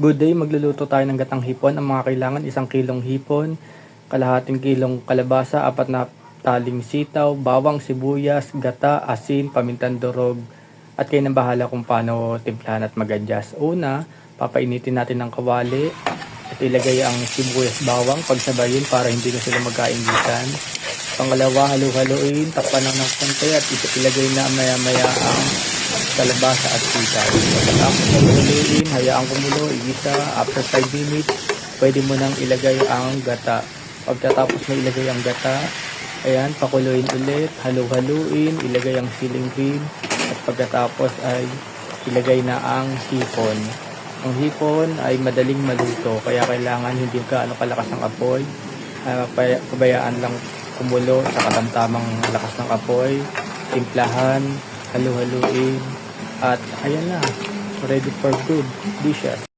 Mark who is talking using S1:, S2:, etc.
S1: Good day, magluluto tayo ng gatang hipon. Ang mga kailangan, isang kilong hipon, kalahating kilong kalabasa, apat na taling sitaw, bawang, sibuyas, gata, asin, pamintang durog, at kayo nang bahala kung paano timplahan at mag-adjust. Una, papainitin natin ng kawali at ilagay ang sibuyas bawang pagsabayin para hindi na sila magkaingitan. Pangalawa, halu-haluin, takpan ng konti at ilagay na maya-maya ang kalabasa at sitaw. Pagkatapos haluhaluin, hayaan kumulo, igisa, after 5 minutes, pwede mo nang ilagay ang gata. Pagkatapos mo ilagay ang gata, ayan, pakuluin ulit, halu-haluin, ilagay ang ceiling cream, at pagkatapos ay ilagay na ang hipon. Ang hipon ay madaling maluto, kaya kailangan hindi gaano kalakas ng apoy. Paya- pabayaan lang kumulo sa katamtamang lakas ng apoy, timplahan, halu-haluin, at ayan na, ready for good dishes.